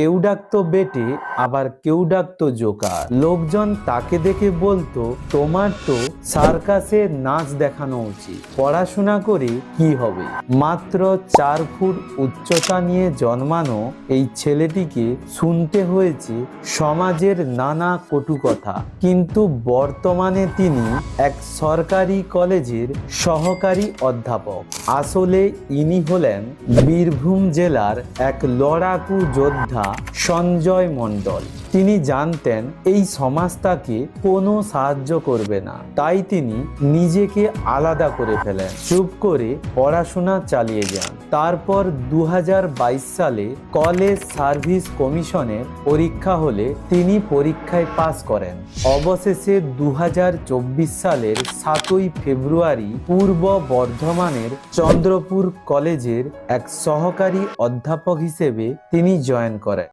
কেউ ডাকতো বেটে, আবার কেউ ডাকতো জোকার। লোকজন তাকে দেখে বলতো, তোমার তো সার্কাসে নাচ দেখানো উচিত। পড়াশোনা করে কি হবে? মাত্র চার ফুট উচ্চতা নিয়ে জন্মানো এই ছেলেটিকে শুনতে হয়েছে সমাজের নানা কটু কথা। কিন্তু বর্তমানে তিনি এক সরকারি কলেজের সহকারী অধ্যাপক। আসলে ইনি হলেন বীরভূম জেলার এক লড়াকু যোদ্ধা। সঞ্জয় মণ্ডল। তিনি জানতেন, এই সমাজ তাকে কোনো সাহায্য করবে না। তাই তিনি নিজেকে আলাদা করে ফেলেন। চুপ করে পড়াশোনা চালিয়ে যান। তারপর দু হাজার বাইশ সালে কলেজ সার্ভিস কমিশনের পরীক্ষা হলে তিনি পরীক্ষায় পাশ করেন। অবশেষে দু হাজার চব্বিশ সালের সাতই ফেব্রুয়ারি পূর্ব বর্ধমানের চন্দ্রপুর কলেজের এক সহকারী অধ্যাপক হিসেবে তিনি জয়েন করেন।